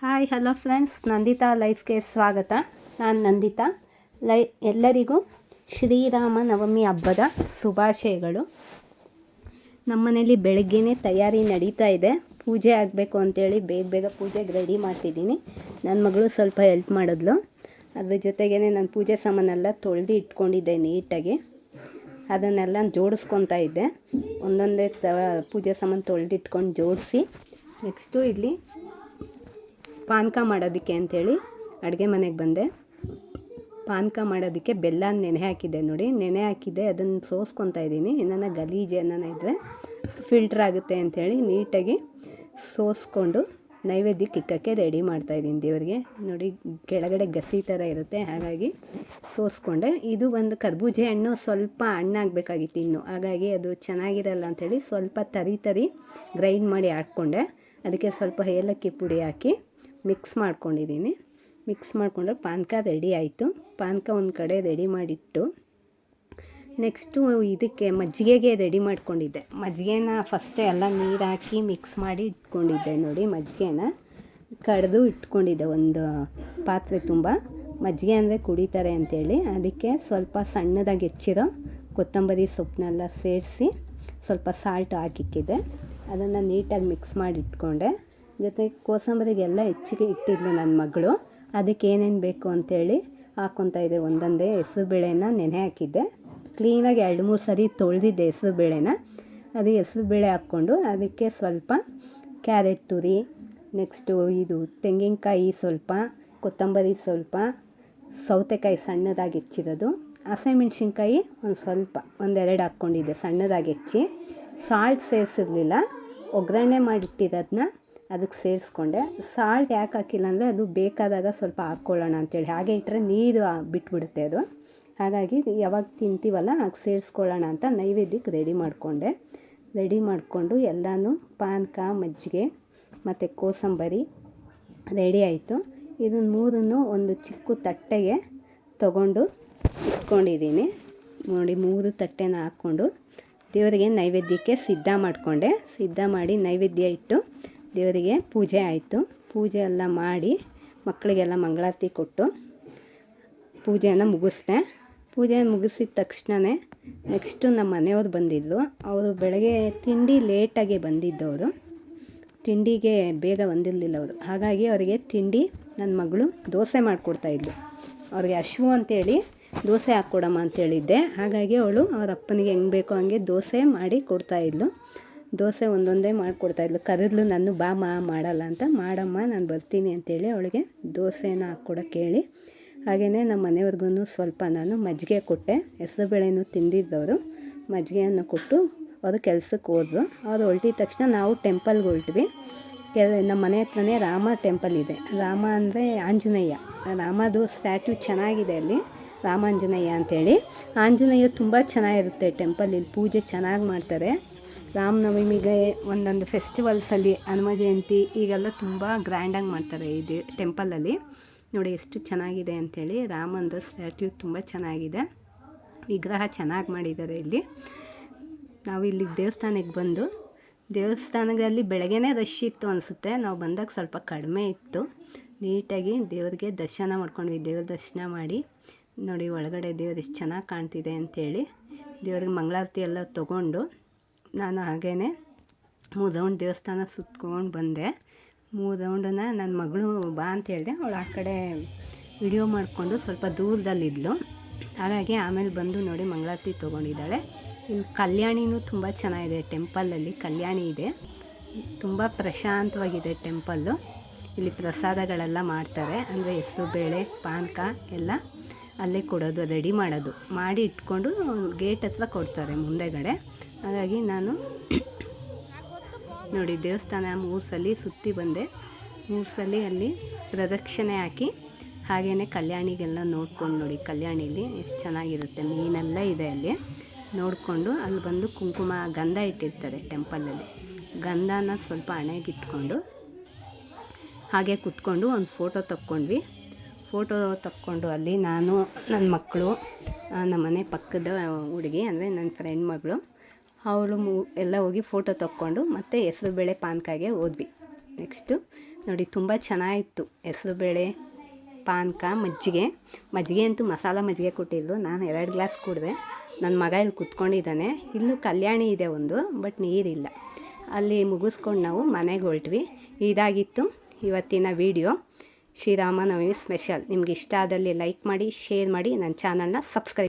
Hi, hello friends. Nandita ಲೈಫ್ಗೆ ಸ್ವಾಗತ. ನಾನು ನಂದಿತಾ. ಲೈ, ಎಲ್ಲರಿಗೂ ಶ್ರೀರಾಮ ನವಮಿ ಹಬ್ಬದ ಶುಭಾಶಯಗಳು. ನಮ್ಮನೇಲಿ ಬೆಳಗ್ಗೆನೇ ತಯಾರಿ ನಡೀತಾ ಇದೆ. ಪೂಜೆ ಆಗಬೇಕು ಅಂತೇಳಿ ಬೇಗ ಬೇಗ ಪೂಜೆಗೆ ರೆಡಿ ಮಾಡ್ತಿದ್ದೀನಿ. ನನ್ನ ಮಗಳು ಸ್ವಲ್ಪ ಹೆಲ್ಪ್ ಮಾಡಿದ್ಲು. ಅದ್ರ ಜೊತೆಗೇ ನಾನು ಪೂಜೆ ಸಾಮಾನೆಲ್ಲ ತೊಳೆದು ಇಟ್ಕೊಂಡಿದ್ದೆ ನೀಟಾಗಿ. ಅದನ್ನೆಲ್ಲ ಜೋಡಿಸ್ಕೊತಾ ಇದ್ದೆ. ಒಂದೊಂದೇ ತ, ಪೂಜೆ ಸಾಮಾನು ತೊಳೆದಿಟ್ಕೊಂಡು ಜೋಡಿಸಿ, ನೆಕ್ಸ್ಟು ಇಲ್ಲಿ ಪಾನಕ ಮಾಡೋದಕ್ಕೆ ಅಂಥೇಳಿ ಅಡುಗೆ ಮನೆಗೆ ಬಂದೆ. ಪಾನಕ ಮಾಡೋದಕ್ಕೆ ಬೆಲ್ಲ ನೆನೆ ಹಾಕಿದ್ದೆ ನೋಡಿ. ನೆನೆ ಹಾಕಿದ್ದೆ, ಅದನ್ನು ಸೋಸ್ಕೊತಾ ಇದ್ದೀನಿ. ಏನಾನ ಗಲೀಜು ಏನಾನ ಇದ್ದರೆ ಫಿಲ್ಟ್ರ್ ಆಗುತ್ತೆ ಅಂಥೇಳಿ ನೀಟಾಗಿ ಸೋಸ್ಕೊಂಡು ನೈವೇದ್ಯಕ್ಕೆ ಇಕ್ಕಕ್ಕೆ ರೆಡಿ ಮಾಡ್ತಾಯಿದ್ದೀನಿ ದೇವರಿಗೆ. ನೋಡಿ, ಕೆಳಗಡೆ ಗಸಿ ಥರ ಇರುತ್ತೆ, ಹಾಗಾಗಿ ಸೋಸ್ಕೊಂಡೆ. ಇದು ಒಂದು ಕರ್ಬೂಜೆ ಹಣ್ಣು, ಸ್ವಲ್ಪ ಹಣ್ಣಾಗಬೇಕಾಗಿತ್ತು ಇನ್ನು. ಹಾಗಾಗಿ ಅದು ಚೆನ್ನಾಗಿರಲ್ಲ ಅಂಥೇಳಿ ಸ್ವಲ್ಪ ತರಿ ತರಿ ಗ್ರೈಂಡ್ ಮಾಡಿ ಹಾಕ್ಕೊಂಡೆ. ಅದಕ್ಕೆ ಸ್ವಲ್ಪ ಏಲಕ್ಕಿ ಪುಡಿ ಹಾಕಿ ಮಿಕ್ಸ್ ಮಾಡ್ಕೊಂಡಿದ್ದೀನಿ. ಮಿಕ್ಸ್ ಮಾಡಿಕೊಂಡ್ರೆ ಪಾನಕ ರೆಡಿ ಆಯಿತು. ಪಾನಕ ಒಂದು ಕಡೆ ರೆಡಿ ಮಾಡಿಟ್ಟು ನೆಕ್ಸ್ಟು ಇದಕ್ಕೆ ಮಜ್ಜಿಗೆಗೆ ರೆಡಿ ಮಾಡ್ಕೊಂಡಿದ್ದೆ. ಮಜ್ಜಿಗೆನ ಫಸ್ಟೇ ಎಲ್ಲ ನೀರು ಹಾಕಿ ಮಿಕ್ಸ್ ಮಾಡಿ ಇಟ್ಕೊಂಡಿದ್ದೆ ನೋಡಿ ಮಜ್ಜಿಗೆನ. ಕಡಿದು ಇಟ್ಕೊಂಡಿದ್ದೆ ಒಂದು ಪಾತ್ರೆ ತುಂಬ. ಮಜ್ಜಿಗೆ ಅಂದರೆ ಕುಡಿತಾರೆ ಅಂಥೇಳಿ ಅದಕ್ಕೆ ಸ್ವಲ್ಪ ಸಣ್ಣದಾಗಿ ಹೆಚ್ಚಿರೋ ಕೊತ್ತಂಬರಿ ಸೊಪ್ಪನ್ನೆಲ್ಲ ಸೇರಿಸಿ ಸ್ವಲ್ಪ ಸಾಲ್ಟ್ ಹಾಕಿಕ್ಕಿದ್ದೆ. ಅದನ್ನು ನೀಟಾಗಿ ಮಿಕ್ಸ್ ಮಾಡಿ ಇಟ್ಕೊಂಡೆ. ಜೊತೆಗೆ ಕೋಸಂಬರಿಗೆಲ್ಲ ಹೆಚ್ಚಿಗೆ ಇಟ್ಟಿದ್ಲು ನನ್ನ ಮಗಳು. ಅದಕ್ಕೆ ಏನೇನು ಬೇಕು ಅಂತೇಳಿ ಹಾಕ್ಕೊತಾ ಇದೆ. ಒಂದೊಂದೇ ಹೆಸ್ರುಬೇಳೆನ ನೆನೆ ಹಾಕಿದ್ದೆ. ಕ್ಲೀನಾಗಿ ಎರಡು ಮೂರು ಸರಿ ತೊಳೆದಿದ್ದೆ ಹೆಸ್ರುಬೇಳೆನ ಅದು ಹೆಸ್ರುಬೇಳೆ ಹಾಕ್ಕೊಂಡು ಅದಕ್ಕೆ ಸ್ವಲ್ಪ ಕ್ಯಾರೆಟ್ ತುರಿ, ನೆಕ್ಸ್ಟು ಇದು ತೆಂಗಿನಕಾಯಿ ಸ್ವಲ್ಪ, ಕೊತ್ತಂಬರಿ ಸ್ವಲ್ಪ, ಸೌತೆಕಾಯಿ ಸಣ್ಣದಾಗಿ ಹೆಚ್ಚಿರೋದು. ಹಸಿಮೆಣ್ಸಿನ್ಕಾಯಿ ಒಂದು ಸ್ವಲ್ಪ, ಒಂದೆರಡು ಹಾಕ್ಕೊಂಡಿದ್ದೆ ಸಣ್ಣದಾಗಿ ಹೆಚ್ಚಿ. ಸಾಲ್ಟ್ ಸೇರಿಸಿರ್ಲಿಲ್ಲ. ಒಗ್ಗರಣೆ ಮಾಡಿಟ್ಟಿರೋದನ್ನ ಅದಕ್ಕೆ ಸೇರಿಸ್ಕೊಂಡೆ. ಸಾಲ್ಟ್ ಯಾಕೆ ಹಾಕಿಲ್ಲ ಅಂದರೆ ಅದು ಬೇಕಾದಾಗ ಸ್ವಲ್ಪ ಹಾಕ್ಕೊಳ್ಳೋಣ ಅಂತೇಳಿ. ಹಾಗೆ ಇಟ್ಟರೆ ನೀರು ಬಿಟ್ಬಿಡುತ್ತೆ ಅದು. ಹಾಗಾಗಿ ಯಾವಾಗ ತಿಂತೀವಲ್ಲ ಹಾಗೆ ಸೇರಿಸ್ಕೊಳ್ಳೋಣ ಅಂತ ನೈವೇದ್ಯಕ್ಕೆ ರೆಡಿ ಮಾಡಿಕೊಂಡೆ. ರೆಡಿ ಮಾಡಿಕೊಂಡು ಎಲ್ಲನೂ ಪಾನಕ, ಮಜ್ಜಿಗೆ ಮತ್ತು ಕೋಸಂಬರಿ ರೆಡಿ ಆಯಿತು. ಇದನ್ನು ಮೂರನ್ನು ಒಂದು ಚಿಕ್ಕ ತಟ್ಟೆಗೆ ತಗೊಂಡು ಇಟ್ಕೊಂಡಿದ್ದೀನಿ. ನೋಡಿ ಮೂರು ತಟ್ಟೆನ ಹಾಕ್ಕೊಂಡು ದೇವರಿಗೆ ನೈವೇದ್ಯಕ್ಕೆ ಸಿದ್ಧ ಮಾಡಿಕೊಂಡೆ. ಸಿದ್ಧ ಮಾಡಿ ನೈವೇದ್ಯ ಇಟ್ಟು ದೇವರಿಗೆ ಪೂಜೆ ಆಯಿತು. ಪೂಜೆ ಎಲ್ಲ ಮಾಡಿ ಮಕ್ಕಳಿಗೆಲ್ಲ ಮಂಗಳಾರತಿ ಕೊಟ್ಟು ಪೂಜೆಯನ್ನು ಮುಗಿಸ್ದೆ. ಪೂಜೆ ಮುಗಿಸಿದ ತಕ್ಷಣವೇ ನೆಕ್ಸ್ಟು ನಮ್ಮ ಮನೆಯವ್ರು ಬಂದಿದ್ದರು ಅವರು ಬೆಳಗ್ಗೆ ತಿಂಡಿ ಲೇಟಾಗಿ ಬಂದಿದ್ದವರು ತಿಂಡಿಗೆ ಬೇಗ ಬಂದಿರಲಿಲ್ಲ ಅವರು. ಹಾಗಾಗಿ ಅವರಿಗೆ ತಿಂಡಿ ನನ್ನ ಮಗಳು ದೋಸೆ ಮಾಡಿಕೊಡ್ತಾಯಿದ್ಲು ಅವ್ರಿಗೆ ಹಶ್ವು ಅಂತೇಳಿ ದೋಸೆ ಹಾಕ್ಕೊಡಮ್ಮ ಅಂತೇಳಿದ್ದೆ ಹಾಗಾಗಿ ಅವಳು ಅವರ ಅಪ್ಪನಿಗೆ ಹೆಂಗೆ ಬೇಕೋ ಹಂಗೆ ದೋಸೆ ಮಾಡಿ ಕೊಡ್ತಾಯಿದ್ಲು ದೋಸೆ ಒಂದೊಂದೇ ಮಾಡಿಕೊಡ್ತಾಯಿದ್ಲು ಕರೆದ್ಲು, ನಾನು ಬಾ ಮಾ, ಮಾಡಲ್ಲ ಅಂತ. ಮಾಡಮ್ಮ, ನಾನು ಬರ್ತೀನಿ ಅಂತೇಳಿ ಅವಳಿಗೆ ದೋಸೆನ ಹಾಕ್ಕೊಡಕ್ಕೆ ಹೇಳಿ ಹಾಗೆಯೇ ನಮ್ಮ ಮನೆಯವ್ರಿಗೂ ಸ್ವಲ್ಪ ನಾನು ಮಜ್ಜಿಗೆ ಕೊಟ್ಟೆ. ಹೆಸರುಬೇಳೆನೂ ತಿಂದಿದ್ದವರು ಮಜ್ಜಿಗೆಯನ್ನು ಕೊಟ್ಟು ಅವರು ಕೆಲ್ಸಕ್ಕೆ ಹೋದ್ರು. ಅವ್ರು ಹೊಲ್ಟಿದ ತಕ್ಷಣ ನಾವು ಟೆಂಪಲ್ಗೆ ಹೊಲ್ಟ್ವಿ ಕೆಲ, ನಮ್ಮ ಮನೆ ಹತ್ರನೇ ರಾಮ ಟೆಂಪಲ್ ಇದೆ. ರಾಮ ಅಂದರೆ ಆಂಜನೇಯ. ರಾಮದು ಸ್ಟ್ಯಾಟ್ಯೂ ಚೆನ್ನಾಗಿದೆ ಅಲ್ಲಿ, ರಾಮಾಂಜನೇಯ ಅಂಥೇಳಿ ಆಂಜನೇಯ ತುಂಬ ಚೆನ್ನಾಗಿರುತ್ತೆ ಟೆಂಪಲ್, ಇಲ್ಲಿ ಪೂಜೆ ಚೆನ್ನಾಗಿ ಮಾಡ್ತಾರೆ. ರಾಮನವಮಿಗೆ ಒಂದೊಂದು ಫೆಸ್ಟಿವಲ್ಸಲ್ಲಿ ಹನುಮ ಜಯಂತಿ ಈಗೆಲ್ಲ ತುಂಬ ಗ್ರ್ಯಾಂಡಾಗಿ ಮಾಡ್ತಾರೆ ಇದು ಟೆಂಪಲಲ್ಲಿ. ನೋಡಿ ಎಷ್ಟು ಚೆನ್ನಾಗಿದೆ ಅಂಥೇಳಿ ರಾಮಂದು ಸ್ಟ್ಯಾಚ್ಯೂ ತುಂಬ ಚೆನ್ನಾಗಿದೆ. ವಿಗ್ರಹ ಚೆನ್ನಾಗಿ ಮಾಡಿದ್ದಾರೆ ಇಲ್ಲಿ. ನಾವು ಇಲ್ಲಿ ದೇವಸ್ಥಾನಕ್ಕೆ ಬಂದು ದೇವಸ್ಥಾನದಲ್ಲಿ ಬೆಳಗ್ಗೆನೇ ರಶ್ ಇತ್ತು ಅನಿಸುತ್ತೆ. ನಾವು ಬಂದಾಗ ಸ್ವಲ್ಪ ಕಡಿಮೆ ಇತ್ತು. ನೀಟಾಗಿ ದೇವರಿಗೆ ದರ್ಶನ ಮಾಡ್ಕೊಂಡ್ವಿ. ದೇವ್ರ ದರ್ಶನ ಮಾಡಿ, ನೋಡಿ ಒಳಗಡೆ ದೇವ್ರು ಎಷ್ಟು ಚೆನ್ನಾಗಿ ಕಾಣ್ತಿದೆ ಅಂಥೇಳಿ ದೇವ್ರಿಗೆ ಮಂಗಳಾರತಿ ಎಲ್ಲ ತೊಗೊಂಡು ನಾನು ಹಾಗೇ ಮೂರು ರೌಂಡ್ ದೇವಸ್ಥಾನ ಸುತ್ಕೊಂಡು ಬಂದೆ. ಮೂದೌಂಡನ್ನ ನನ್ನ ಮಗಳು ಬಾ ಅಂತ ಹೇಳಿದೆ. ಅವಳು ಆ ಕಡೆ ವಿಡಿಯೋ ಮಾಡಿಕೊಂಡು ಸ್ವಲ್ಪ ದೂರದಲ್ಲಿದ್ಲು. ಹಾಗಾಗಿ ಆಮೇಲೆ ಬಂದು ನೋಡಿ ಮಂಗಳಾರತಿ ತೊಗೊಂಡಿದ್ದಾಳೆ. ಇಲ್ಲಿ ಕಲ್ಯಾಣಿನೂ ತುಂಬ ಚೆನ್ನಾಗಿದೆ. ಟೆಂಪಲಲ್ಲಿ ಕಲ್ಯಾಣಿ ಇದೆ. ತುಂಬ ಪ್ರಶಾಂತವಾಗಿದೆ ಟೆಂಪಲ್ಲು. ಇಲ್ಲಿ ಪ್ರಸಾದಗಳೆಲ್ಲ ಮಾಡ್ತಾರೆ. ಅಂದರೆ ಹೆಸರು, ಬೇಳೆ, ಪಾನಕ ಎಲ್ಲ. ಅಲ್ಲೇ ಕೊಡೋದು ರೆಡಿ ಮಾಡೋದು. ಮಾಡಿ ಇಟ್ಕೊಂಡು ಗೇಟ್ ಹತ್ರ ಕೊಡ್ತಾರೆ ಮುಂದೆಗಡೆ. ಹಾಗಾಗಿ ನಾನು ನೋಡಿ ದೇವಸ್ಥಾನ ಮೂರು ಸಲ ಸುತ್ತಿ ಬಂದೆ. ಮೂರು ಸಲ ಅಲ್ಲಿ ಪ್ರದಕ್ಷಿಣೆ ಹಾಕಿ ಹಾಗೆಯೇ ಕಲ್ಯಾಣಿಗೆಲ್ಲ ನೋಡ್ಕೊಂಡು ನೋಡಿ, ಕಲ್ಯಾಣಿಲಿ ಎಷ್ಟು ಚೆನ್ನಾಗಿರುತ್ತೆ, ಮೀನೆಲ್ಲ ಇದೆ ಅಲ್ಲಿ. ನೋಡಿಕೊಂಡು ಅಲ್ಲಿ ಬಂದು ಕುಂಕುಮ ಗಂಧ ಇಟ್ಟಿರ್ತಾರೆ ಟೆಂಪಲಲ್ಲಿ ಗಂಧನ ಸ್ವಲ್ಪ ಹಣೆಗಿಟ್ಕೊಂಡು ಹಾಗೆ ಕುತ್ಕೊಂಡು ಒಂದು ಫೋಟೋ ತಕ್ಕೊಂಡ್ವಿ. ಫೋಟೋ ತಕ್ಕೊಂಡು ಅಲ್ಲಿ ನಾನು ನನ್ನ ಮಕ್ಕಳು ನಮ್ಮ ಮನೆ ಪಕ್ಕದ ಹುಡುಗಿ, ಅಂದರೆ ನನ್ನ ಫ್ರೆಂಡ್ ಮಗಳು, ಅವಳು ಮು, ಎಲ್ಲ ಹೋಗಿ ಫೋಟೋ ತಕ್ಕೊಂಡು ಮತ್ತು ಹೆಸ್ರುಬೇಳೆ ಪಾನಕಾಗೆ ಹೋದ್ವಿ. ನೆಕ್ಸ್ಟು ನೋಡಿ ತುಂಬ ಚೆನ್ನಾಗಿತ್ತು ಹೆಸರುಬೇಳೆ ಪಾನಕ, ಮಜ್ಜಿಗೆ. ಮಜ್ಜಿಗೆ ಅಂತೂ ಮಸಾಲ ಮಜ್ಜಿಗೆ ಕೊಟ್ಟಿದ್ದು ನಾನು ಎರಡು ಗ್ಲಾಸ್ ಕುಡಿದೆ. ನನ್ನ ಮಗ ಇಲ್ಲಿ ಕುತ್ಕೊಂಡಿದ್ದಾನೆ. ಇಲ್ಲೂ ಕಲ್ಯಾಣಿ ಇದೆ ಒಂದು ಬಟ್ ನೀರಿಲ್ಲ. ಅಲ್ಲಿ ಮುಗಿಸ್ಕೊಂಡು ನಾವು ಮನೆಗೆ ಹೊರಟ್ವಿ. ಇದಾಗಿತ್ತು ಇವತ್ತಿನ ವಿಡಿಯೋ ಶ್ರೀರಾಮನವಮಿ ಸ್ಪೆಷಲ್. ನಿಮ್ಗೆ ಇಷ್ಟ ಆದಲ್ಲಿ ಲೈಕ್ ಮಾಡಿ ಶೇರ್ ಮಾಡಿ ನನ್ನ ಚಾನಲ್ನ ಸಬ್ಸ್ಕ್ರೈಬ್